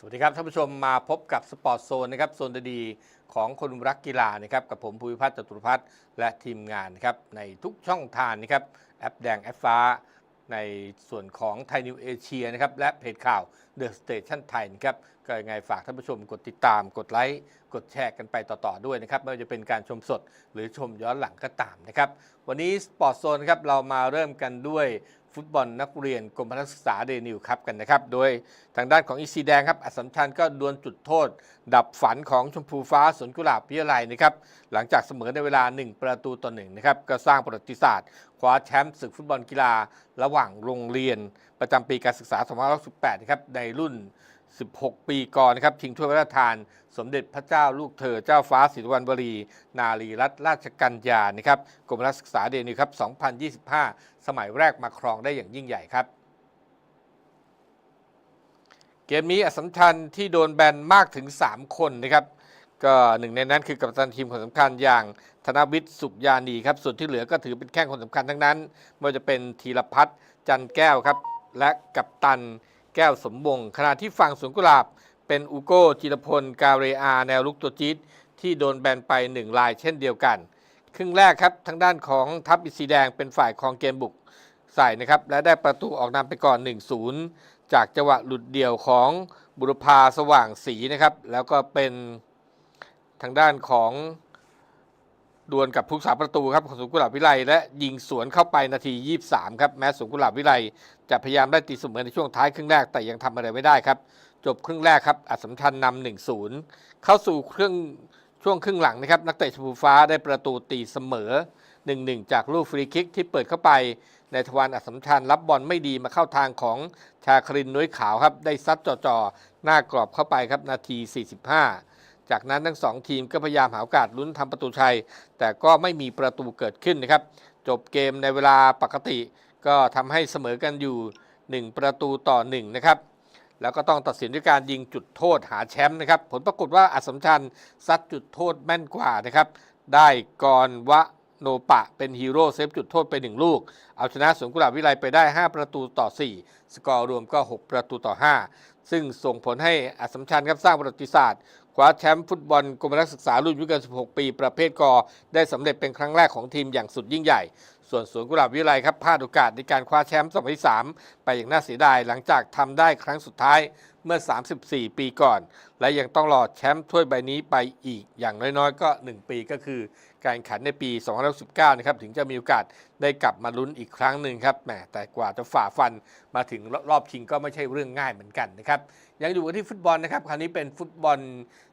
สวัสดีครับท่านผู้ชมมาพบกับสปอร์ตโซนนะครับโซนดีๆของคนรักกีฬานะครับกับผมภูมิพัฒน์จตุรพัฒน์และทีมงานนะครับในทุกช่องทางนะครับแอปแดงแอปฟ้า ในส่วนของไทยนิวเอเชียนะครับและเพจข่าวเดอะสเตชันไทยนะครับก็ยังไงฝากท่านผู้ชมกดติดตามกดไลค์กดแชร์กันไปต่อๆด้วยนะครับไม่ว่าจะเป็นการชมสดหรือชมย้อนหลังก็ตามนะครับวันนี้สปอร์ตโซนครับเรามาเริ่มกันด้วย ฟุตบอลนักเรียนกรมพลัศึกษาเดนิวครับกันนะครับ โดยทางด้านของอีซีแดงครับอัสสัมชัญก็ดวลจุดโทษ ดับฝันของชมพูฟ้าสนกุหลาบพิยาลัยนะครับหลังจากเสมอในเวลา 1 ประตูต่อหนึ่งนะครับก็สร้างประวัติศาสตร์คว้าแชมป์ศึกฟุตบอลกีฬาระหว่างโรงเรียน ประจำปีการศึกษา 2518นะครับในรุ่น 16 ปีก่อนนะครับชิงถ้วยพระราชทาน สมเด็จพระเจ้าลูกเธอเจ้าฟ้าสิริวัณวรี นารีรัตนราชกัญญานะครับกรมรัฐศึกษาเดนิครับ 2025 สมัยแรกมาครองได้อย่างยิ่งใหญ่ครับ เกมนี้อสัมชัญที่โดนแบนมากถึง 3 คนนะครับก็หนึ่งในนั้นคือกัปตันทีมคนสำคัญอย่างธนวิทย์สุขยานีครับส่วนที่เหลือก็ถือเป็นแข้งคนสำคัญทั้งนั้นไม่ว่าจะเป็นธีรพัฒน์จันแก้วครับ และกัปตัน แก้วสมบงขณะที่ฝั่งสวนกุหลาบ เป็นอุโก้จิรพล กาเรอา แนวลุกตัวจี๊ดที่โดนแบนไปหนึ่งลายเช่นเดียวกัน ครึ่งแรกครับทางด้านของทัพอิสีแดงเป็นฝ่ายครองเกมบุกใส่นะครับ และได้ประตูออกนำไปก่อน 1-0 จากจังหวะหลุดเดี่ยวของบุรพาสว่างศรีนะครับ แล้วก็เป็นทางด้านของ ดวลกับผู้สาประตูครับของสุกุหลาบวิไลและยิงสวนเข้าไปนาที 23 ครับ แม้สุกุหลาบวิไลจะพยายามได้ตีเสมอในช่วงท้ายครึ่งแรกแต่ยังทำอะไรไม่ได้ครับ จบครึ่งแรกครับอัสสัมชัญนำ1-0 เข้าสู่ครึ่งช่วงครึ่งหลังนะครับ นักเตะชมพูฟ้าได้ประตูตีเสมอ 1-1 จากลูกฟรีคิกที่เปิดเข้าไปในทวารอัสสัมชัญรับบอลไม่ดีมาเข้าทางของชาครินน้อยขาวครับได้ซัดจ่อๆหน้ากรอบเข้าไปครับนาที 45 จากนั้นทั้งสองทีมก็พยายามหาโอกาสลุ้นทำประตูชัย แต่ก็ไม่มีประตูเกิดขึ้นนะครับ จบเกมในเวลาปกติ ก็ทำให้เสมอกันอยู่ 1 ประตูต่อ1นะครับแล้วก็ต้องตัดสินด้วยการยิงจุดโทษหาแชมป์นะครับ ผลปรากฏว่าอัสสัมชัญซัดจุดโทษแม่นกว่านะครับ ได้กรวะโนปะเป็นฮีโร่เซฟจุดโทษไป 1 ลูก เอาชนะสวนกุหลาบวิไลไปได้ 5 ประตูต่อ 4 สกอร์รวมก็ 6 ประตูต่อ 5 ซึ่งส่งผลให้อัสสัมชัญครับสร้างประวัติศาสตร์ คว้าแชมป์ฟุตบอลกรมนักศึกษารุ่นอายุเกิน16 ปี ประเภทกอ ได้สำเร็จเป็นครั้งแรกของทีมอย่างสุดยิ่งใหญ่ ส่วนสวนกุหลาบวิไลครับพลาดโอกาสในการคว้าแชมป์สมัยที่3ไปอย่างน่าเสียดายหลังจากทำได้ครั้งสุดท้ายเมื่อ 34 ปีก่อน และยังต้องรอแชมป์ถ้วยใบนี้ไปอีกอย่างน้อยๆ ก็ 1 ปีก็คือ การแข่งขันในปี 2019 นะครับ ถึงจะมีโอกาสได้กลับมาลุ้นอีกครั้งหนึ่งครับแหมแต่กว่าจะฝ่าฟันมาถึงรอบชิงก็ไม่ใช่เรื่องง่ายเหมือนกันนะครับ ยังอยู่กันที่ฟุตบอลนะครับ คราวนี้เป็นฟุตบอล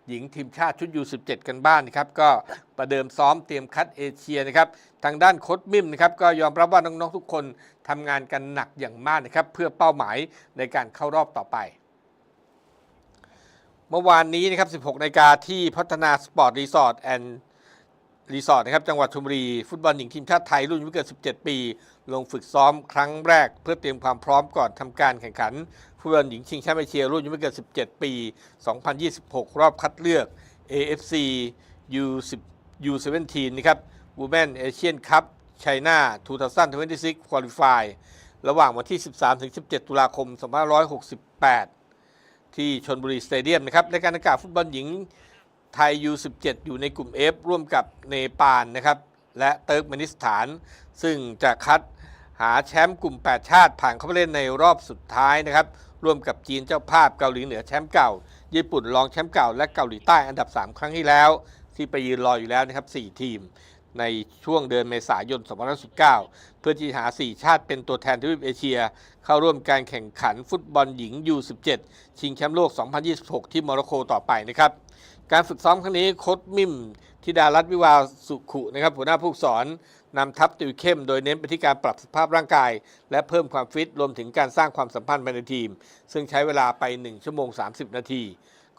หญิงทีมชาติชุดยู17 กันบ้านนะครับ ก็ประเดิมซ้อมเตรียมคัดเอเชียนะครับ ทางด้านโค้ชมิมนะครับ ก็ยอมรับว่าน้องๆทุกคนทำงานกันหนักอย่างมากนะครับ เพื่อเป้าหมายในการเข้ารอบต่อไป เมื่อวานนี้นะครับ 16นาฬิกาที่พัฒนาสปอร์ตรีสอร์ทแอนด์รีสอร์ทนะครับจังหวัดชลบุรี ฟุตบอลหญิงทีมชาติไทยรุ่นอายุไม่เกิน 17 ปี ลงฝึกซ้อมครั้งแรก เพื่อเตรียมความพร้อมก่อนทำการแข่งขัน ฟุตบอลหญิงชิงแชมป์เอเชียรุ่นอายุไม่เกิน 17 ปี 2026 รอบคัดเลือก AFC U10 U17 นะครับ Women Asian Cup China 2026 Qualify ระหว่างวันที่ 13-17 ตุลาคม 2568 ที่ชนบุรีสเตเดียมนะครับในการประกาศฟุตบอลหญิงไทย U17 อยู่ในกลุ่ม F ร่วมกับเนปาลนะครับ และเติร์กเมนิสถาน ซึ่งจะคัดหาแชมป์กลุ่ม 8 ชาติผ่านเข้าไปเล่นในรอบสุดท้ายนะครับ ร่วมกับจีนเจ้าภาพเกาหลีเหนือแชมป์เก่า ญี่ปุ่นรองแชมป์เก่า และเกาหลีใต้อันดับ 3 ครั้งที่แล้ว ที่ไปยืนรออยู่แล้วนะครับ 4 ทีม ในช่วงเดือนเมษายน 2019 เพื่อที่หา 4 ชาติเป็นตัวแทนทวีปเอเชีย เข้าร่วมการแข่งขันฟุตบอลหญิง U17 ชิงแชมป์โลก 2026 ที่โมร็อกโกต่อไปนะครับการฝึกซ้อมครั้งนี้โค้ชมิมธิดารัตน์วิวาสุขุนะครับหัวหน้าผู้สอน นำทัพติวเข้มโดยเน้นไปที่การปรับสภาพร่างกาย และเพิ่มความฟิตรวมถึงการสร้างความสัมพันธ์ภายในทีม ซึ่งใช้เวลาไป 1 ชั่วโมง 30 นาที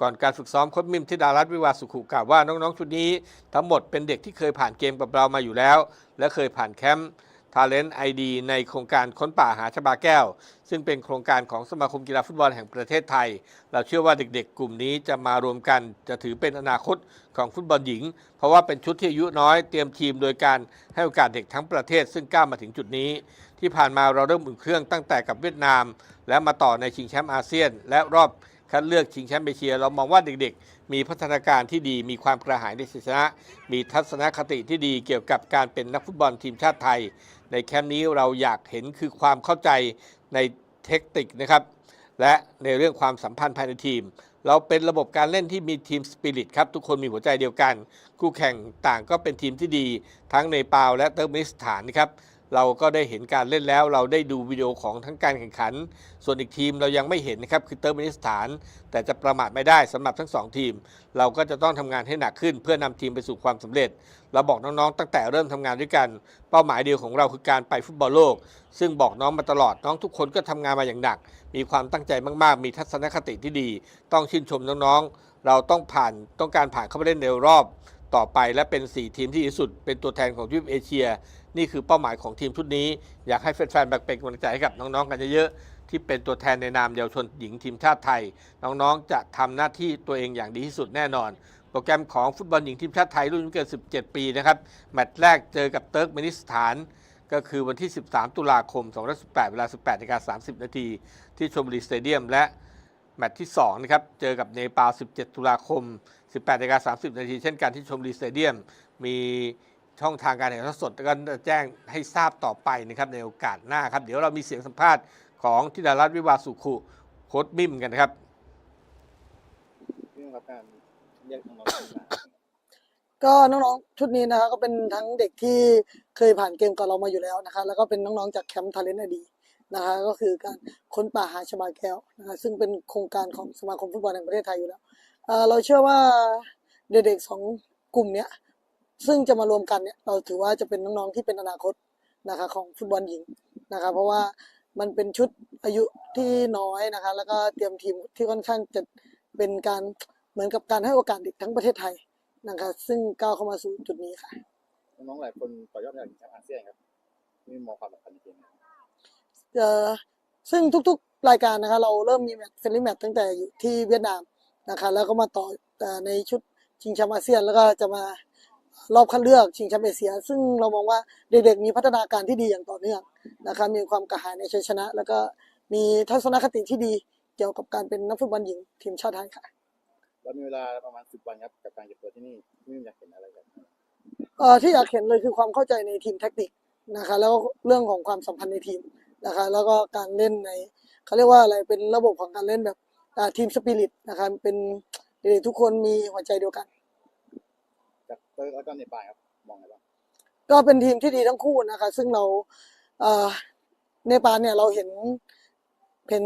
ก่อนการฝึกซ้อมโค้ชมิมธิดารัตน์วิวาสุขุกล่าวว่าน้องๆชุดนี้ ทั้งหมดเป็นเด็กที่เคยผ่านเกมกับเรามาอยู่แล้ว และเคยผ่านแคมป์ Talent ID ในโครงการค้นป่าหาชบาแก้ว ซึ่งเป็นโครงการของสมาคมกีฬาฟุตบอลแห่งประเทศไทย เราเชื่อว่าเด็กๆ กลุ่มนี้จะมารวมกันจะถือเป็นอนาคตของฟุตบอลหญิง เพราะว่าเป็นชุดที่อายุน้อยเตรียมทีมโดยการให้โอกาสเด็กทั้งประเทศ ซึ่งก้าวมาถึงจุดนี้ ที่ผ่านมาเราเริ่มอุ่นเครื่องตั้งแต่กับเวียดนาม และมาต่อในชิงแชมป์อาเซียน และรอบ คัดเลือกชิงแชมป์เอเชีย เรามองว่าเด็กๆ มีพัฒนาการที่ดี มีความกระหายในชัยชนะมีทัศนคติที่ดีเกี่ยวกับการเป็นนักฟุตบอลทีมชาติไทย ในแคมป์นี้เราอยากเห็นคือความเข้าใจในเทคนิคนะครับ และในเรื่องความสัมพันธ์ภายในทีม เราเป็นระบบการเล่นที่มีทีมสปิริตครับทุกคนมีหัวใจเดียวกัน คู่แข่งต่างก็เป็นทีมที่ดี ทั้งในปาวและเติร์กมิสถานนะครับ เราก็ได้เห็นการเล่นแล้ว เราได้ดูวิดีโอของทั้งการแข่งขัน ส่วนอีกทีมเรายังไม่เห็นนะครับคือเติร์กเมนิสถาน แต่จะประมาทไม่ได้สำหรับทั้งสองทีม เราก็จะต้องทำงานให้หนักขึ้น เพื่อนำทีมไปสู่ความสำเร็จ เราบอกน้องๆ ตั้งแต่เริ่มทำงานด้วยกัน เป้าหมายเดียวของเราคือการไปฟุตบอลโลก ซึ่งบอกน้องมาตลอดน้องทุกคนก็ทำงานมาอย่างหนัก มีความตั้งใจมากๆ มีทัศนคติที่ดี ต้องชื่นชมน้องๆ เราต้องผ่านต้องการผ่านเข้าไปเล่นในรอบต่อไปและเป็น 4 ทีมที่ดีที่สุด เป็นตัวแทนของทวีปเอเชีย นี่คือเป้าหมายของทีมชุดนี้ อยากให้แฟนๆแบบเป็นกำลังใจให้กับน้องๆกันเยอะๆที่เป็นตัวแทนในนามเยาวชนหญิงทีมชาติไทย น้องๆจะทำหน้าที่ตัวเองอย่างดีที่สุดแน่นอน โปรแกรมของฟุตบอลหญิงทีมชาติไทยรุ่นไม่เกิน 17 ปีนะครับแมตช์แรกเจอกับเติร์กเมนิสถานก็คือวันที่ 13 ตุลาคม 2018 เวลา 18นาฬิกา30 นาทีที่ชมบุรีสเตเดียม และแมตช์ที่2นะครับ เจอกับเนปาล 17 ตุลาคม 18นาฬิกา30 นาทีเช่นกันที่ชมบุรีสเตเดียม มี ช่องทางการถ่ายทอดสดก็จะแจ้งให้ทราบต่อไปนะครับในโอกาสหน้าครับ เดี๋ยวเรามีเสียงสัมภาษณ์ของธิดารัตน์วิวาสุขุโค้ดมิมกันนะครับเรื่องรับการเรียกน้องก็น้องๆชุดนี้นะคะก็เป็นทั้งเด็กที่เคยผ่านเกมกับเรามาอยู่แล้วนะคะ แล้วก็เป็นน้องๆจากแคมป์ทาเลนต์อดีนะคะก็คือการค้นป่าหาชบาแก้วนะคะซึ่งเป็นโครงการของสมาคมฟุตบอลแห่งประเทศไทยอยู่แล้วเอ่อเราเชื่อว่าเด็กๆสองกลุ่มเนี้ย ซึ่งจะมารวมกันเนี่ยเราถือว่าจะเป็นน้องๆที่เป็นอนาคตนะคะของฟุตบอลหญิงนะคะเพราะว่ามันเป็นชุดอายุที่น้อยนะคะแล้วก็เตรียมทีมที่ค่อนข้างจะเป็นการเหมือนกับการให้โอกาสเด็กทั้งประเทศไทยนะคะซึ่งก้าวเข้ามาสู่จุดนี้ค่ะน้องๆหลายคนต่อยอดมาจากแชมป์อาเซียนครับนี่มองความสำคัญจริงๆเอ่อซึ่งทุกๆรายการนะคะเราเริ่มมีแมตช์เฟรนลี่แมตช์ตั้งแต่อยู่ที่เวียดนามนะคะแล้วก็มาต่อเอ่อในชุดชิงแชมป์อาเซียนแล้วก็จะมา รอบคัดเลือกชิงแชมป์เอเชีย ซึ่งเรามองว่าเด็กๆมีพัฒนาการที่ดีอย่างต่อเนื่องนะคะมีความกระหายในชัยชนะ แล้วก็มีทัศนคติที่ดีเกี่ยวกับการเป็นนักฟุตบอลหญิงทีมชาติไทยค่ะเรามีเวลาประมาณสิบวันครับกับการเก็บตัวที่นี่นี่อยากเห็นอะไรกันเอ่อที่อยากเห็นเลยคือความเข้าใจในทีมแท็กติกนะคะแล้วก็เรื่องของความสัมพันธ์ในทีมนะคะแล้วก็การเล่นในเขาเรียกว่าอะไรเป็นระบบของการเล่นแบบอ่าทีมสปิริตนะคะเป็นเด็กๆทุกคนมีหัวใจเดียวกันจาก เตอร์แล้วก็เนปาลครับมองไงบ้างก็เป็นทีมที่ดีทั้งคู่นะคะ ซึ่งเราเอ่อเนปาลเนี่ยเราเห็นเห็น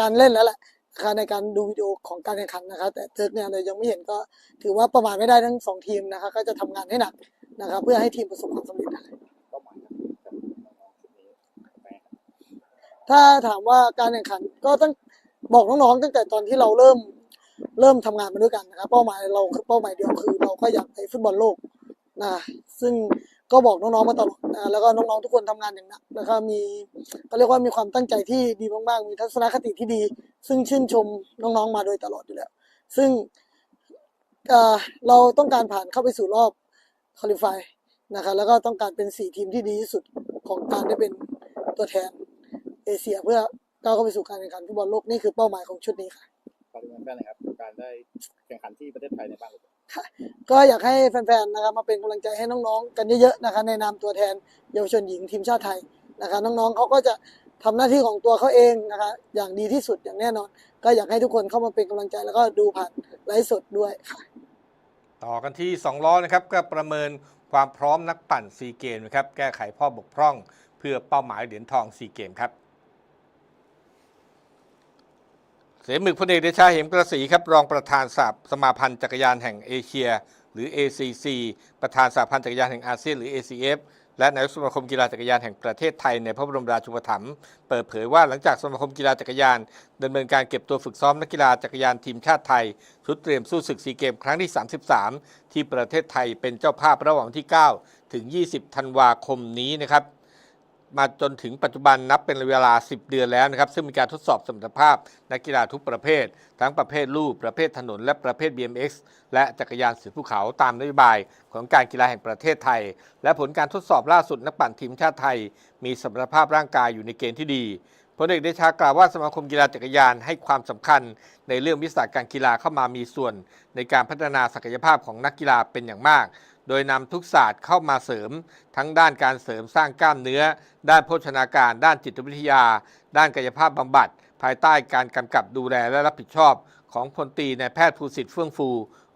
การเล่นแล้วแหละนะคะในการดูวิดีโอของการแข่งขันนะคะ แต่เทิร์กเนี่ยเรายังไม่เห็นก็ถือว่าประมาทไม่ได้ทั้งสองทีมนะคะ ก็จะทำงานให้หนักนะคะเพื่อให้ทีมประสบความสำเร็จได้เป้าหมายครับกับน้องๆชุดนี้ไปครับถ้าถามว่าการแข่งขันก็ต้องบอกน้องๆตั้งแต่ตอนที่เราเริ่ม เริ่มทำงานมาด้วยกันนะครับเป้าหมายเราเป้าหมายเดียวคือ เราก็อยากไปฟุตบอลโลกนะซึ่งก็บอกน้องๆมาตลอดนะแล้วก็น้องๆทุกคนทำงานอย่างหนักแล้วก็มีก็เรียกว่ามีความตั้งใจที่ดีมากๆมีทัศนคติที่ดี ซึ่งชื่นชมน้องๆมาโดยตลอดอยู่แล้ว ซึ่งเราต้องการผ่านเข้าไปสู่รอบคอลิฟายนะครับแล้วก็ต้องการเป็นสี่ทีมที่ดีที่สุดของการได้เป็นตัวแทนเอเชียเพื่อก้าวเข้าไปสู่การแข่งขันฟุตบอลโลกนี่คือเป้าหมายของชุดนี้ค่ะฝากถึงแฟนๆหนะครับ กับการได้แข่งขันที่ประเทศไทยในบ้านเราก็อยากให้แฟนๆนะครับมาเป็นกำลังใจให้น้องๆ กันเยอะๆนะคะในนามตัวแทนเยาวชนหญิงทีมชาติไทยนะคะน้องๆเขาก็จะทำหน้าที่ของตัวเขาเองนะคะอย่างดีที่สุดอย่างแน่นอน ก็อยากให้ทุกคนเข้ามาเป็นกำลังใจแล้วก็ดูผ่านไลฟ์สดด้วยค่ะต่อกันที่2ล้อนะครับก็ประเมินความพร้อมนักปั่นซีเกมนะครับแก้ไขข้อบกพร่อง เพื่อเป้าหมายเหรียญทองซีเกมครับ เสมึกพลเอกเดชาเหมกระสีครับรองประธานสาสมาพันธ์จักรยานแห่งเอเชีย หรือ ACC ประธานสหพันธ์จักรยานแห่งอาเซียนหรือ ACF และนายกสมาคมกีฬาจักรยานแห่งประเทศไทยในพระบรมราชูปถัมภ์เปิดเผยว่าหลังจากสมาคมกีฬาจักรยานดำเนินการเก็บตัวฝึกซ้อมนักกีฬาจักรยานทีมชาติไทย ชุดเตรียมสู้ศึกซีเกมครั้งที่ 33 ที่ประเทศไทยเป็นเจ้าภาพระหว่างที่ 9 ถึง 20 ธันวาคมนี้นะครับ มาจนถึงปัจจุบันนับเป็นเวลา 10 เดือนแล้วนะครับ ซึ่งมีการทดสอบสมรรถภาพนักกีฬาทุกประเภท ทั้งประเภทลู่ประเภทถนน และประเภท BMX และจักรยานสือภูเขาตามนโยบายของการกีฬาแห่งประเทศไทย และผลการทดสอบล่าสุดนักปั่นทีมชาติไทย มีสมรรถภาพร่างกายอยู่ในเกณฑ์ที่ดีพลเอกเดชากล่าวว่าสมาคมกีฬาจักรยานให้ความสำคัญ ในเรื่องวิสาหการกีฬาเข้ามามีส่วน ในการพัฒนาศักยภาพของนักกีฬาเป็นอย่างมาก โดยนำทุกศาสตร์เข้ามาเสริม ทั้งด้านการเสริมสร้างกล้ามเนื้อ ด้านโภชนาการ ด้านจิตวิทยา ด้านกายภาพบำบัด ภายใต้การกำกับดูแลและรับผิดชอบ ของพลตรีนายแพทย์ภูสิทธิ์เฟื่องฟู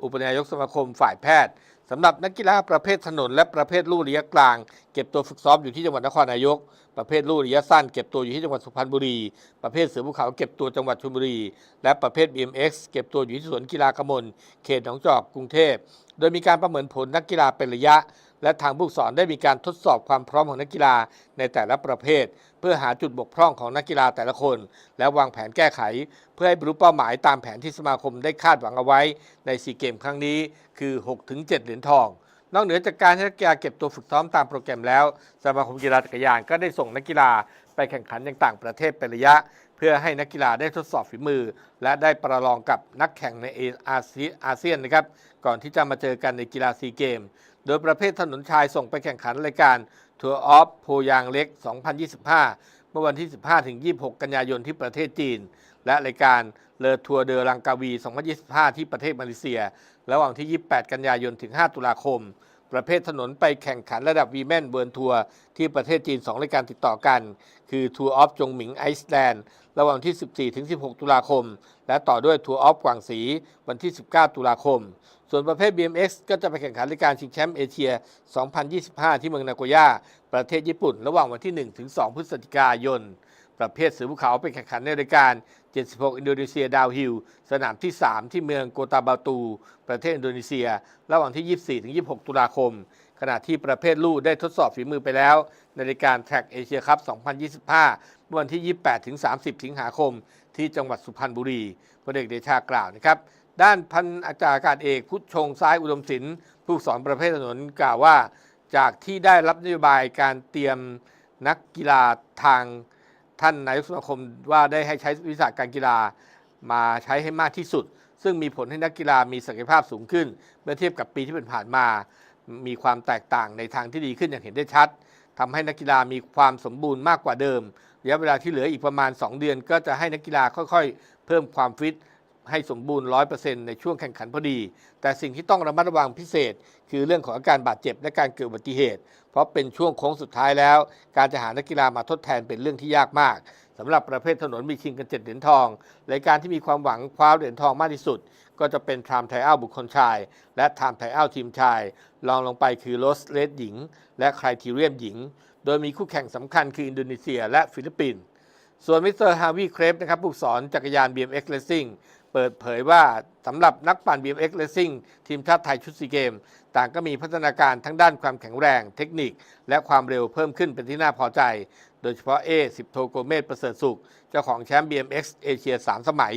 อุปนายกสมาคมฝ่ายแพทย์สำหรับนักกีฬาประเภทถนนและประเภทลู่ระยะกลาง เก็บตัวฝึกซ้อมอยู่ที่จังหวัดนครนายก ประเภทลู่ระยะสั้นเก็บตัวอยู่ที่จังหวัดสุพรรณบุรี ประเภทเสือภูเขาเก็บตัวจังหวัดชลบุรี และประเภท BMX เก็บตัวอยู่ที่สวนกีฬากมลเขตหนองจอกกรุงเทพ ดยมีการประเมินผลนักกีฬาเป็นระยะ และทางผู้สอนได้มีการทดสอบความพร้อมของนักกีฬาในแต่ละประเภท เพื่อหาจุดบกพร่องของนักกีฬาแต่ละคน และวางแผนแก้ไข เพื่อให้บรรลุเป้าหมายตามแผนที่สมาคมได้คาดหวังเอาไว้ในซีเกมครั้งนี้คือ 6-7 เหรียญทองนอกเหนือจากการให้นักกีฬาเก็บตัวฝึกซ้อมตามโปรแกรมแล้ว สมาคมกีฬาจักรยานก็ได้ส่งนักกีฬาไปแข่งขันยังต่างประเทศเป็นระยะ เพื่อให้นักกีฬาได้ทดสอบฝีมือ และได้ประลองกับนักแข่งในเอาเซียนนะครับ ก่อนที่จะมาเจอกันในกีฬาซีเกม โดยประเภทถนนชายส่งไปแข่งขันรายการทัวร์ออฟโพยางเล็ก 2025 เมื่อวันที่ 15-26 กันยายนที่ประเทศจีน และรายการเลอทัวร์เดอรังกาวี 2025 ที่ประเทศมาเลเซีย ระหว่างที่ 28 กันยายนถึง 5 ตุลาคม ประเภทถนนไปแข่งขันระดับวีแมนเวิร์นทัวร์ที่ประเทศจีน 2 รายการติดต่อกัน คือทัวร์ออฟจงหมิงไอซ์แลนด์ระหว่างที่ 14ถึง16 ตุลาคม และต่อด้วยทัวร์ออฟกวางสีวันที่ 19 ตุลาคม ส่วนประเภท BMX ก็จะไปแข่งขันรายการชิงแชมป์เอเชีย 2025 ที่เมืองนาโกย่า ประเทศญี่ปุ่น ระหว่างวันที่ 1 ถึง 2 พฤศจิกายน ประเภทเสือภูเขาไปแข่งขันในรายการ 76 อินโดนีเซียดาวฮิลสนามที่ 3 ที่เมืองโกตาบาตู ประเทศอินโดนีเซีย ระหว่างที่ 24 ถึง 26 ตุลาคม ขณะที่ประเภทลู่ได้ทดสอบฝีมือไปแล้ว ในรายการแท็กเอเชียคัพ 2025เมื่อวันที่ 28 ถึง 30 สิงหาคม ที่จังหวัดสุพรรณบุรีพลเอกเดชากล่าวนะครับ ด้านพันอาจารย์อากาศเอกพุทธชงซ้ายอุดมศิลป์ผู้สอนประเภทถนนกล่าวว่า จากที่ได้รับนโยบายการเตรียมนักกีฬาทางท่านนายกสมาคมว่าได้ให้ใช้วิสาการกีฬามาใช้ให้มากที่สุด ซึ่งมีผลให้นักกีฬามีศักยภาพสูงขึ้น เมื่อเทียบกับปีที่ผ่านมา มีความแตกต่างในทางที่ดีขึ้นอย่างเห็นได้ชัดทำให้นักกีฬามีความสมบูรณ์มากกว่าเดิมระยะเวลาที่เหลืออีกประมาณ 2 เดือน ก็จะให้นักกีฬาค่อย ๆ เพิ่มความฟิต ให้สมบูรณ์ 100%ในช่วงแข่งขันพอดี แต่สิ่งที่ต้องระมัดระวังพิเศษ คือเรื่องของอาการบาดเจ็บและการเกิดอุบัติเหตุ เพราะเป็นช่วงโค้งสุดท้ายแล้ว การจะหานักกีฬามาทดแทนเป็นเรื่องที่ยากมากสำหรับประเภทถนนมีชิงกัน7เหรียญทองรายการที่มีความหวังคว้าเหรียญทองมากที่สุด ก็จะเป็นไทม์ไทอัลบุคคลชาย และไทม์ไทอัลทีมชายรองลงไปคือโรสเลสหญิง และไครทีเรียมหญิง โดยมีคู่แข่งสำคัญคืออินโดนีเซีย และฟิลิปปินส์ส่วนมิสเตอร์ฮาวิเครปนะครับผู้สอนจักรยาน BMX Racing เปิดเผยว่าสำหรับนักปั่น BMX Racing ทีมชาติไทยชุดซีเกม ต่างก็มีพัฒนาการทั้งด้านความแข็งแรง เทคนิค และความเร็วเพิ่มขึ้นเป็นที่น่าพอใจ โดยเฉพาะเอสิบโทโกเมตประเสริฐสุข เจ้าของแชมป์ BMX เอเชีย 3 สมัย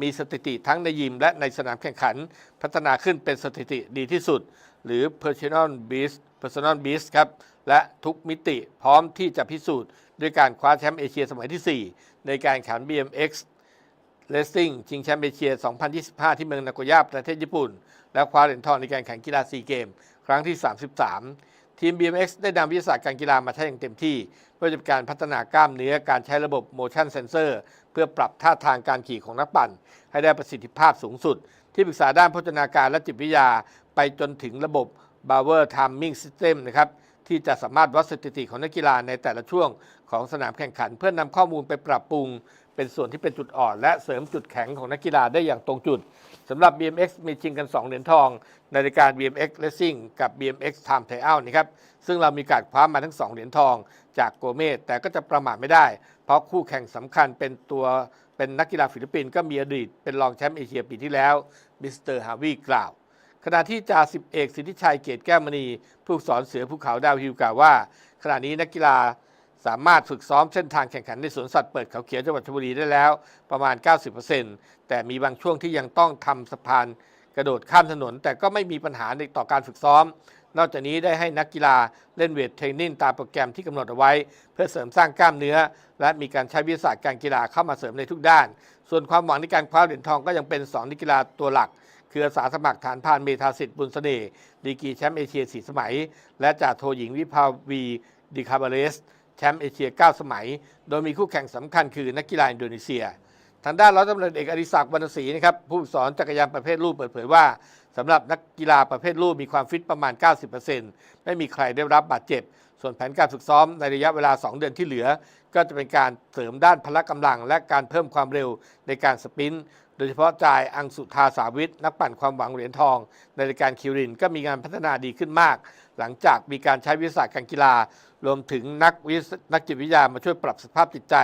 มีสถิติทั้งในยิมและในสนามแข่งขัน พัฒนาขึ้นเป็นสถิติดีที่สุด หรือ Personal Best Personal Best ครับและทุกมิติพร้อมที่จะพิสูจน์ ด้วยการคว้าแชมป์เอเชียสมัยที่ 4 ในการแข่ง BMX ขัน BMX Racing ชิงแชมป์เอเชีย 2025 ที่เมืองนาโกย่าประเทศญี่ปุ่น และคว้าเหรียญทองในการแข่งกีฬาซีเกม ครั้งที่ 33 ทีม BMX ได้นำวิทยาศาสตร์การกีฬามาใช้อย่างเต็มที่เพื่อจะเป็นการพัฒนากล้ามเนื้อการใช้ระบบ motion sensor เพื่อปรับท่าทางการขี่ของนักปั่น ให้ได้ประสิทธิภาพสูงสุด ที่ปรึกษาด้านโภชนาการและจิตวิทยา ไปจนถึงระบบ Bauer Timing System นะครับที่จะสามารถวัดสถิติของนักกีฬาในแต่ละช่วงของสนามแข่งขัน เพื่อนำข้อมูลไปปรับปรุง เป็นส่วนที่เป็นจุดอ่อน และเสริมจุดแข็งของนักกีฬาได้อย่างตรงจุดสำหรับ BMX มีชิงกัน 2 เหรียญทอง ในรายการ BMX Racing กับ BMX Time Trial นะครับซึ่งเรามีการคว้ามาทั้ง 2 เหรียญทอง จากโกเมสแต่ก็จะประมาทไม่ได้ เพราะคู่แข่งสำคัญเป็นตัวเป็นนักกีฬาฟิลิปปินส์ก็มีอดีต เป็นรองแชมป์เอเชียปีที่แล้วมิสเตอร์ฮาวีกล่าวขณะที่จ่าสิบเอกสิทธิชัยเกตแก้วมณี ผู้สอนเสือภูเขาดาวฮิลกล่าวว่า ขณะนี้นักกีฬา สามารถฝึกซ้อมเส้นทางแข่งขันในสวนสัตว์เปิดเขาเขียวจังหวัดชลบุรีได้แล้วประมาณ 90%แต่มีบางช่วงที่ยังต้องทำสะพานกระโดดข้ามถนน แต่ก็ไม่มีปัญหาในต่อการฝึกซ้อม นอกจากนี้ได้ให้นักกีฬาเล่นเวทเทรนนิ่งตามโปรแกรมที่กำหนดเอาไว้ เพื่อเสริมสร้างกล้ามเนื้อ และมีการใช้วิทยาศาสตร์การกีฬาเข้ามาเสริมในทุกด้าน ส่วนความหวังในการคว้าเหรียญทองก็ยังเป็นสองนักกีฬาตัวหลักคืออาสาสมัครฐานพานเมธาสิทธิ์บุญเสน่ห์ดีกีแชมป์เอเชียสีสมัย และจ่าโทหญิงวิภาวีดิคาบาเรส แชมป์เอเชีย 9 สมัย โดยมีคู่แข่งสำคัญคือนักกีฬาอินโดนีเซีย ทางด้านร้อยตำรวจเอกอดิศักดิ์วรรณศรีนะครับผู้สอนจักรยานประเภทลู่เปิดเผยว่าสำหรับนักกีฬาประเภทลู่มีความฟิตประมาณ 90%ไม่มีใครได้รับบาดเจ็บ ส่วนแผนการฝึกซ้อมในระยะเวลา 2 เดือนที่เหลือ ก็จะเป็นการเสริมด้านพละกำลัง และการเพิ่มความเร็วในการสปรินต์โดยเฉพาะจายอังสุธาสาวิทนักปั่นความหวังเหรียญทอง ในรายการคิวรินก็มีงานพัฒนาดีขึ้นมาก หลังจากมีการใช้วิทยาศาสตร์การกีฬา รวมถึงนักวิทนักจิตวิทยามาช่วยปรับสภาพจิตใจ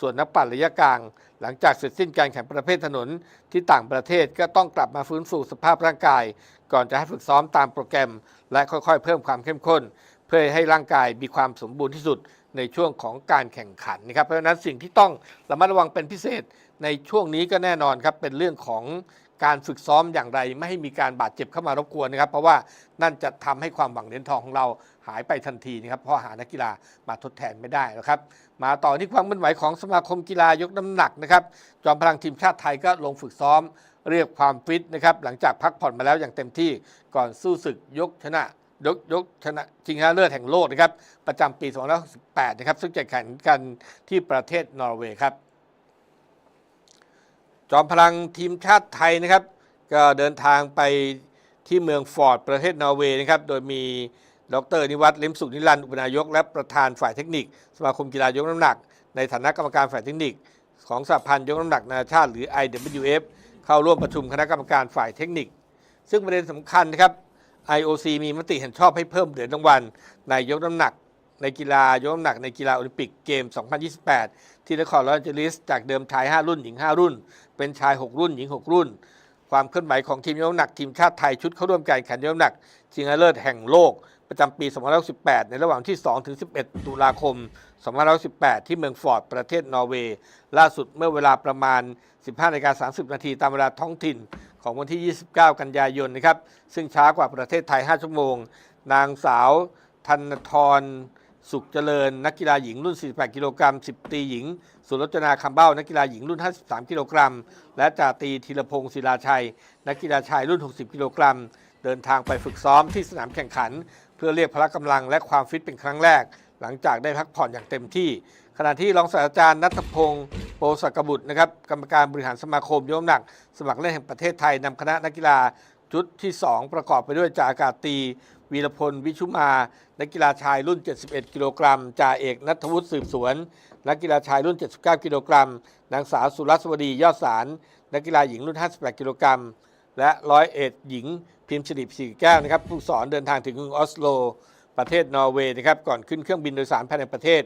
ส่วนนักปั่นระยะกลาง หลังจากเสร็จสิ้นการแข่งประเภทถนนที่ต่างประเทศก็ต้องกลับมาฟื้นฟูสภาพร่างกาย ก่อนจะให้ฝึกซ้อมตามโปรแกรม และค่อยๆ เพิ่มความเข้มข้น เพื่อให้ร่างกายมีความสมบูรณ์ที่สุดในช่วงของการแข่งขันนะครับเพราะฉะนั้นสิ่งที่ต้องระมัดระวังเป็นพิเศษในช่วงนี้ก็แน่นอนครับเป็นเรื่องของ การฝึกซ้อมอย่างไรไม่ให้มีการบาดเจ็บเข้ามารบกวนนะครับ เพราะว่านั่นจะทำให้ความหวังเหรียญทองของเราหายไปทันทีนะครับเพราะหานักกีฬามาทดแทนไม่ได้แล้วครับมาต่อที่ความเคลื่อนไหวของสมาคมกีฬายกน้ำหนักนะครับจอมพลังทีมชาติไทยก็ลงฝึกซ้อมเรียกความฟิตนะครับหลังจากพักผ่อนมาแล้วอย่างเต็มที่ก่อนสู้ศึกยกชนะยกยกชนะชิงชนะเลิศแห่งโลกนะครับประจำปี 2018 นะครับซึ่งจะแข่งกันที่ประเทศนอร์เวย์ครับ จอมพลังทีมชาติไทยนะครับ ก็เดินทางไปที่เมืองฟอร์ดประเทศนอร์เวย์นะครับ โดยมีดรนิวัฒน์ลิมสุนิรันดร์อุปนายก และประธานฝ่ายเทคนิค สมาคมกีฬายกน้ำหนัก ในฐานะกรรมการฝ่ายเทคนิค ของสหพันธ์ยกน้ำหนักนานาชาติหรือ IWF เข้าร่วมประชุมคณะกรรมการฝ่ายเทคนิค ซึ่งประเด็นสำคัญนะครับ IOC มีมติเห็นชอบให้เพิ่มเหรียญรางวัลในยกน้ำหนัก ในกีฬายกน้ำหนักในกีฬาโอลิมปิกเกม 2028 ที่นครลอสแอนเจลิสจากเดิมชาย 5 รุ่นหญิง 5 รุ่น เป็นชาย 6 รุ่นหญิง 6 รุ่น ความเคลื่อนไหวของทีมยกน้ำหนักทีมชาติไทยชุดเข้าร่วมการแข่งขันยกน้ำหนักชิงชนะเลิศแห่งโลกประจำปี 2018 ในระหว่างที่ 2 ถึง 11 ตุลาคม2518 ที่เมืองฟอร์ด ประเทศนอร์เวย์ ล่าสุดเมื่อเวลาประมาณ 15นาฬิกา30 นาทีตามเวลาท้องถิ่นของวันที่ 29 กันยายนนะครับ ซึ่งช้ากว่าประเทศไทย 5 ชั่วโมง นางสาว ธนทร สุขเจริญ นักกีฬาหญิงรุ่น 48 กิโลกรัม 10 ตีหญิง สุรจนาคำเบ้า นักกีฬาหญิงรุ่น 53 กิโลกรัม และจ่าตีธีรพงศ์ศิลาชัย นักกีฬาชายรุ่น 60 กิโลกรัม เดินทางไปฝึกซ้อมที่สนามแข่งขัน เพื่อเรียกพละกำลังและความฟิตเป็นครั้งแรก หลังจากได้พักผ่อนอย่างเต็มที่ ขณะที่รองศาสตราจารย์นัทพงศ์โปสักบุตรนะครับกรรมการบริหารสมาคมยกน้ำหนัก สมัครเล่นแห่งประเทศไทยนำคณะนักกีฬาชุดที่ 2 ประกอบไปด้วยจ่าอากาศตี วีรพล วิชุมา นักกีฬาชายรุ่น 71 กิโลกรัม จ่าเอกนัทวุฒิสืบสวน นักกีฬาชายรุ่น 79 กิโลกรัม นางสาวสุรัสวดี ยอดสาร นักกีฬาหญิงรุ่น 58 กิโลกรัม และร้อยเอ็ดหญิง พิมพ์สิริสีแก้วนะครับ ผู้สอนเดินทางถึงกรุงออสโล ประเทศนอร์เวย์นะครับ ก่อนขึ้นเครื่องบินโดยสารภายในประเทศ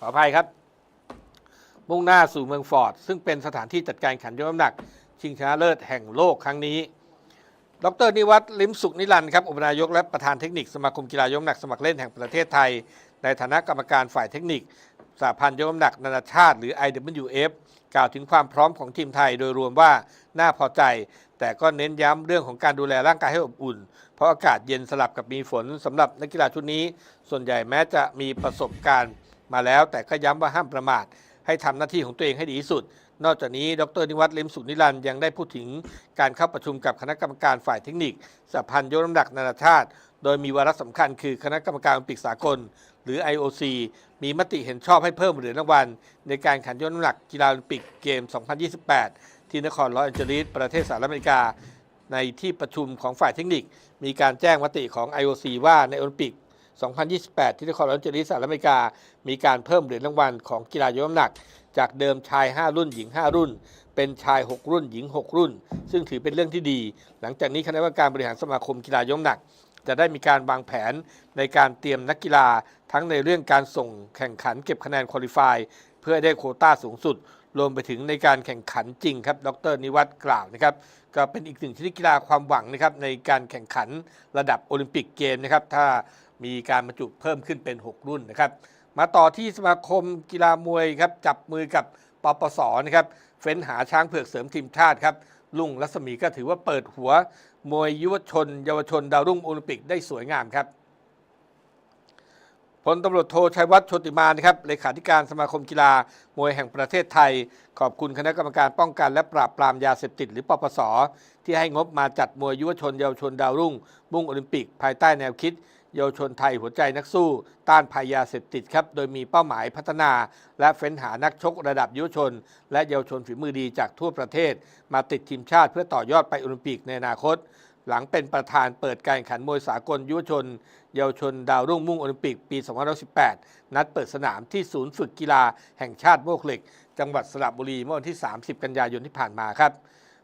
ขออภัยครับ มุ่งหน้าสู่เมืองฟอร์ด ซึ่งเป็นสถานที่จัดการแข่งขันยกน้ำหนัก ชิงชนะเลิศแห่งโลกครั้งนี้ ดรนิวัฒน์ลิมสุขนิรันดร์ครับอุปนายกและประธานเทคนิคสมาคมกีฬายกน้ำหนักสมัครเล่นแห่งประเทศไทย ในฐานะกรรมการฝ่ายเทคนิคสหพันธ์ยกน้ำหนักนานาชาติ หรือ IWF กล่าวถึงความพร้อมของทีมไทยโดยรวมว่าน่าพอใจ แต่ก็เน้นย้ำเรื่องของการดูแลร่างกายให้อบอุ่น เพราะอากาศเย็นสลับกับมีฝนสำหรับนักกีฬาชุดนี้ ส่วนใหญ่แม้จะมีประสบการณ์มาแล้ว แต่ก็ย้ำว่าห้ามประมาทให้ทำหน้าที่ของตัวเองให้ดีที่สุด นอกจากนี้ ดรนิวัฒน์ลิมสุนิรันยังได้พูดถึงการเข้าประชุมกับคณะกรรมการฝ่ายเทคนิคสหพันธ์ยกน้ำหนักนานาชาติ โดยมีวาระสำคัญคือคณะกรรมการโอลิมปิกสากล หรือ IOC มีมติเห็นชอบให้เพิ่มเหรียญรางวัลในการแข่งขันยกน้ำหนักกีฬาโอลิมปิกเกม 2028 ที่นครลอสแอนเจลิสประเทศสหรัฐอเมริกา ในที่ประชุมของฝ่ายเทคนิค มีการแจ้งมติของ IOC ว่าในโอลิมปิก2028 ที่นครลอสแอนเจลิสสหรัฐอเมริกา มีการเพิ่มเหรียญรางวัลของกีฬายกน้ำหนัก จากเดิมชาย 5 รุ่นหญิง 5 รุ่น เป็นชาย 6 รุ่นหญิง 6 รุ่น ซึ่งถือเป็นเรื่องที่ดี หลังจากนี้คณะกรรมการบริหารสมาคมกีฬายกน้ำหนัก จะได้มีการวางแผนในการเตรียมนักกีฬา ทั้งในเรื่องการส่งแข่งขันเก็บคะแนนคุริฟายเพื่อได้โคต้าสูงสุด รวมไปถึงในการแข่งขันจริงครับ ดรนิวัฒกล่าวนะครับ ก็เป็นอีกหนึ่งชนิดกีฬาความหวังนะครับในการแข่งขันระดับโอลิมปิกเกมนะครับ ถ้ามีการบรรจุเพิ่มขึ้นเป็น 6 รุ่นนะครับ มาต่อที่สมาคมกีฬามวยครับจับมือกับปปสนะครับเฟ้นหาช้างเผือกเสริมทีมชาติครับลุงรัศมีก็ถือว่าเปิดหัว มวยยุวชน เยาวชน ดาวรุ่งโอลิมปิกได้สวยงามครับพลตำรวจโทชัยวัฒน์โชติมานะครับเลขาธิการสมาคมกีฬามวยแห่งประเทศไทย ขอบคุณคณะกรรมการป้องกันและปราบปรามยาเสพติดหรือปปส ที่ให้งบมาจัดมวยยุวชนเยาวชนดาวรุ่งมุ่งโอลิมปิก ภายใต้แนวคิด เยาวชนไทยหัวใจนักสู้ ต้านภัยยาเสพติดครับ โดยมีเป้าหมายพัฒนา และเฟ้นหานักชกระดับยุวชน และเยาวชนฝีมือดีจากทั่วประเทศ มาติดทีมชาติเพื่อต่อยอดไปโอลิมปิกในอนาคต หลังเป็นประธานเปิดการแข่งขันมวยสากลยุวชน เยาวชนดาวรุ่งมุ่งโอลิมปิกปี 2018 นัดเปิดสนามที่ศูนย์ฝึกกีฬาแห่งชาติโมกเหล็ก จังหวัดสระบุรีเมื่อวันที่ 30 กันยายนที่ผ่านมาครับ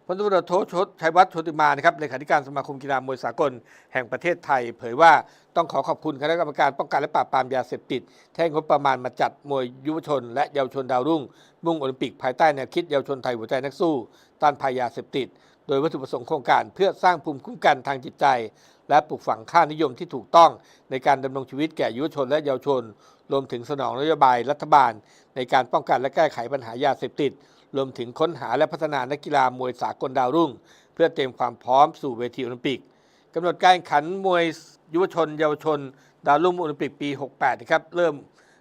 พลตำรวจโทชดชัยวัฒน์โชติมานะครับเลขาธิการสมาคมกีฬามวยสากลแห่งประเทศไทย เผยว่าต้องขอขอบคุณคณะกรรมการป้องกันและปราบปรามยาเสพติดที่ให้งบประมาณมาจัดมวยยุวชน และเยาวชนดาวรุ่ง มุ่งโอลิมปิกภายใต้แนวคิดเยาวชนไทยหัวใจนักสู้ต้านภัยยาเสพติด โดยวัตถุประสงค์โครงการเพื่อสร้างภูมิคุ้มกันทางจิตใจ และปลูกฝังค่านิยมที่ถูกต้อง ในการดำรงชีวิตแก่ยุวชนและเยาวชน รวมถึงสนองนโยบายรัฐบาล ในการป้องกันและแก้ไขปัญหายาเสพติด รวมถึงค้นหาและพัฒนานักกีฬามวยสากลดาวรุ่ง เพื่อเตรียมความพร้อมสู่เวทีโอลิมปิกกำหนดการแข่งขันมวยยุวชน เยาวชน ดาวรุ่งโอลิมปิกปี 68 นะครับ เริ่ม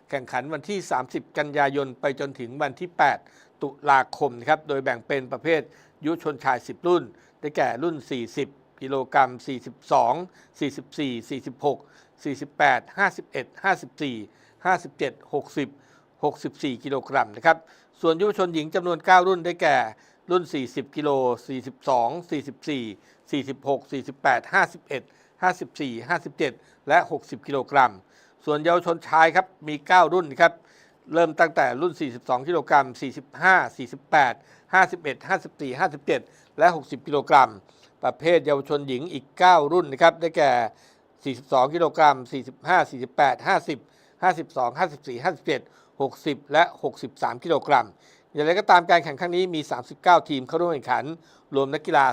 แข่งขันวันที่ 30 กันยายนไปจนถึงวันที่ 8 ตุลาคมนะครับ โดยแบ่งเป็นประเภทยุวชนชาย 10 รุ่น ได้แก่รุ่น 40 กิโลกรัม 42 44 46 48 51 54 57 60 64 กิโลกรัมนะครับ ส่วนยุวชนหญิงจำนวน 9 รุ่นได้แก่ รุ่น 40 กิโล 42 44 46 48 51 54 57 และ 60 กิโลกรัม ส่วนเยาวชนชายครับมี 9 รุ่นครับ เริ่มตั้งแต่รุ่น 42 กิโลกรัม 45 48 51 54 57 และ 60 กิโลกรัม ประเภทเยาวชนหญิงอีก 9 รุ่นนะครับได้แก่ 42 กิโลกรัม 45 48 50 52 54 57 60 และ 63 กิโลกรัม อย่างไรก็ตามการแข่งครั้งนี้มี 39 ทีมเข้าร่วมแข่งขัน รวมนักกีฬา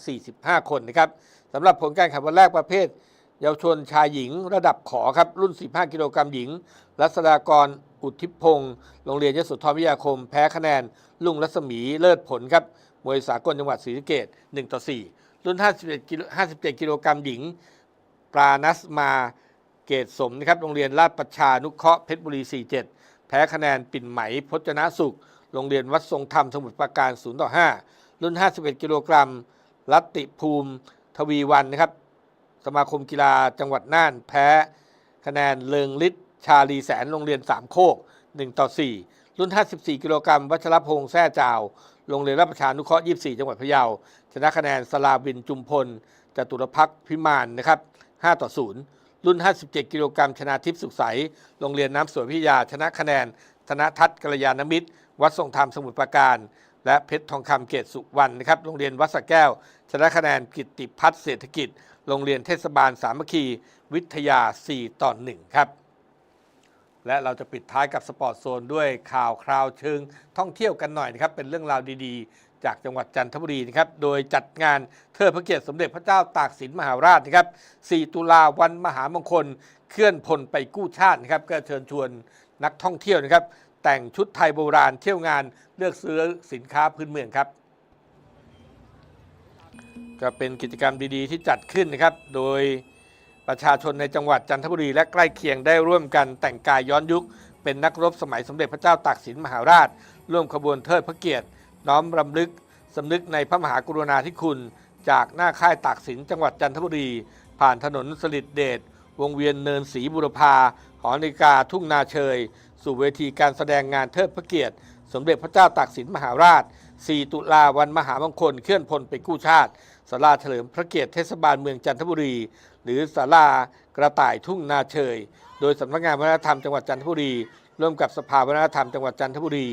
445 คนนะครับสำหรับผลการแข่งขันวันแรกประเภท เยาวชนชายหญิงระดับขอครับรุ่น 15 กิโลกรัมหญิง รัศดากร อุทิพพงศ์โรงเรียนยโสธรวิทยาคม แพ้คะแนน ลุงรัศมีเลิศผลครับมวยสากลจังหวัดศรีสะเกษ1ต่อ4รุ่น 51กิโล57 กิโลกรัมหญิง ปรานัสมาเกตสมนะครับโรงเรียนราชประชานุเคราะห์เพชรบุรี 47 แพ้คะแนนปิ่นไหมพจนสุข โรงเรียนวัดทรงธรรมสมุทรปราการ 0 ต่อ 5 รุ่น 51 กิโลกรัม รัตติภูมิ ทวีวันนะครับ สมาคมกีฬาจังหวัดน่าน แพ้คะแนนเลิงฤทธิ์ชาลีแสน โรงเรียนสามโคก 1 ต่อ 4 รุ่น 54 กิโลกรัม วัชรพงษ์แซ่จาว โรงเรียนรับประชานุเคราะห์ 24 จังหวัดพะเยา ชนะคะแนนสลาวินจุมพลจตุรพักษ์พิมานนะครับ 5 ต่อ 0 รุ่น 57 กิโลกรัมชนาทิพย์สุขใส โรงเรียนน้ำสวนพิทยา ชนะคะแนน ธนทัศน์กัลยาณมิตร วัดทรงธรรมสมุทรปราการ และเพชรทองคำเกตสุวรรณนะครับ โรงเรียนวัดสะแก้ว ชนะคะแนนกิตติพัฒน์เศรษฐกิจ โรงเรียนเทศบาลสามัคคี วิทยา 4 ต่อ 1 ครับ และเราจะปิดท้ายกับสปอร์ตโซนด้วยข่าวคราวเชิงท่องเที่ยวกันหน่อยนะครับ เป็นเรื่องราวดีๆ จากจังหวัดจันทบุรีนะครับ โดยจัดงานเทิดพระเกียรติสมเด็จพระเจ้าตากสินมหาราชนะครับ 4 ตุลาวันมหามงคล เคลื่อนพลไปกู้ชาตินะครับ ก็เชิญชวนนักท่องเที่ยวนะครับ แต่งชุดไทยโบราณเที่ยวงานเลือกซื้อสินค้าพื้นเมืองครับ ก็เป็นกิจกรรมดีๆ ที่จัดขึ้นนะครับ โดยประชาชนในจังหวัดจันทบุรีและใกล้เคียงได้ร่วมกันแต่งกายย้อนยุค เป็นนักรบสมัยสมเด็จพระเจ้าตากสินมหาราช ร่วมขบวนเทิดพระเกียรติ น้อมรำลึกสำนึกในพระมหากรุณาธิคุณ จากหน้าค่ายตากสินจังหวัดจันทบุรี ผ่านถนนสลิดเดชวงเวียนเนินศรีบุรพาหอนาฬิกาทุ่งนาเชย สู่เวทีการแสดงงานเทิดพระเกียรติ สมเด็จพระเจ้าตากสินมหาราช 4 ตุลาวันมหามงคลเคลื่อนพลไปกู้ชาติศาลาเฉลิมพระเกียรติเทศบาลเมืองจันทบุรี หรือศาลากระต่ายทุ่งนาเชย โดยสำนักงานวัฒนธรรมจังหวัดจันทบุรี ร่วมกับสภาวัฒนธรรมจังหวัดจันทบุรี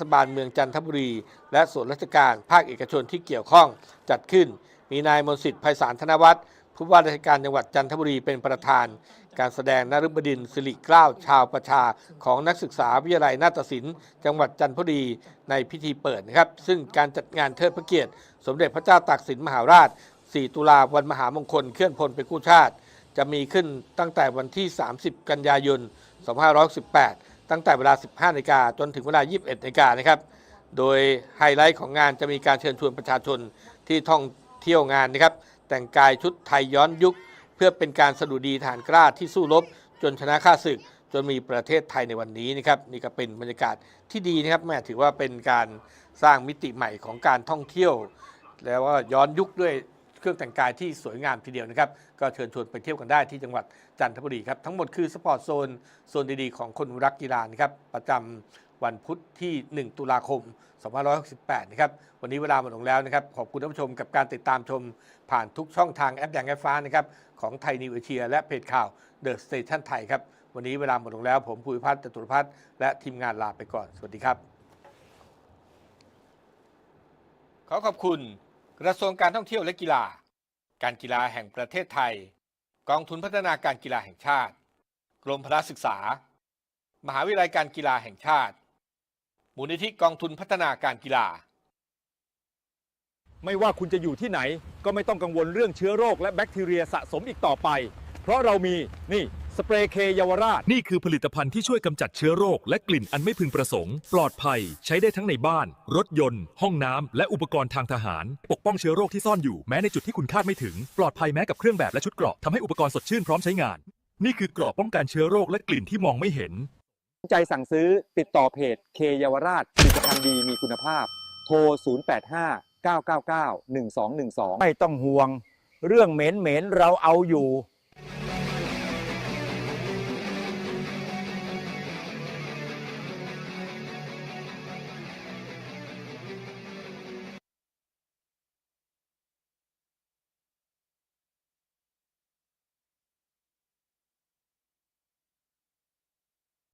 ศบาลเมืองจันทบุรี และส่วนราชการภาคเอกชนที่เกี่ยวข้องจัดขึ้น มีนายมนสิทธิ์ไพศาลธนวัฒน์ผู้ว่าราชการจังหวัดจันทบุรีเป็นประธาน การแสดงนฤบดินสิริเกล้าชาวประชาของนักศึกษาวิทยาลัยนาฏศิลป์จังหวัดจันทบุรีในพิธีเปิดนะครับ ซึ่งการจัดงานเทิดพระเกียรติ สมเด็จพระเจ้าตากสินมหาราช 4 ตุลาวันมหามงคลเคลื่อนพลไปกู้ชาติ จะมีขึ้นตั้งแต่วันที่ 30 กันยายน 2518 ตั้งแต่เวลา 15นาฬิกาจนถึงเวลา 21นาฬิกานะครับ โดยไฮไลท์ของงานจะมีการเชิญชวนประชาชนที่ท่องเที่ยวงานนะครับ แต่งกายชุดไทยย้อนยุค เพื่อเป็นการสดุดีฐานกล้าที่สู้รบ จนชนะข้าศึก จนมีประเทศไทยในวันนี้นะครับนี่ก็เป็นบรรยากาศที่ดีนะครับแม่ถือว่าเป็นการสร้างมิติใหม่ของการท่องเที่ยว แล้วว่าย้อนยุคด้วย รื่องแต่งกายที่สวยงามทีเดียวนะครับ ก็เชิญชวนไปเที่ยวกันได้ที่จังหวัดจันทบุรีครับ ทั้งหมดคือสปอร์ตโซนโซนดีๆของคนรักกีฬานะครับ ประจำวันพุธที่ 1 ตุลาคม 2568 นะครับ วันนี้เวลาหมดลงแล้วนะครับ ขอบคุณท่านผู้ชมกับการติดตามชม ผ่านทุกช่องทางแอปแดงแอปฟ้านะครับ ของไทยนิวเอเชีย และเพจข่าวเดอะสเตชันไทยครับ วันนี้เวลาหมดลงแล้ว ผมภูริพัฒน์จตุรพัฒน์และทีมงานลาไปก่อน สวัสดีครับ ขอขอบคุณ กระทรวงการท่องเที่ยวและกีฬา การกีฬาแห่งประเทศไทย กองทุนพัฒนาการกีฬาแห่งชาติ กรมพละศึกษา มหาวิทยาลัยการกีฬาแห่งชาติ มูลนิธิกองทุนพัฒนาการกีฬา ไม่ว่าคุณจะอยู่ที่ไหน ก็ไม่ต้องกังวลเรื่องเชื้อโรคและแบคทีเรียสะสมอีกต่อไป เพราะเรามีนี่ สเปรย์เคเยาวราช นี่คือผลิตภัณฑ์ที่ช่วยกำจัดเชื้อโรค และกลิ่นอันไม่พึงประสงค์ ปลอดภัย ใช้ได้ทั้งในบ้าน รถยนต์ ห้องน้ำ และอุปกรณ์ทางทหาร ปกป้องเชื้อโรคที่ซ่อนอยู่แม้ในจุดที่คุณคาดไม่ถึง ปลอดภัยแม้กับเครื่องแบบและชุดเกราะทำให้อุปกรณ์สดชื่นพร้อมใช้งาน นี่คือเกราะป้องกันเชื้อโรคและกลิ่นที่มองไม่เห็นสนใจสั่งซื้อติดต่อเพจเคเยาวราชผลิตภัณฑ์ดีมีคุณภาพ โทร 085 999 1212 ไม่ต้องห่วง เรื่องเหม็นเหม็นๆเราเอาอยู่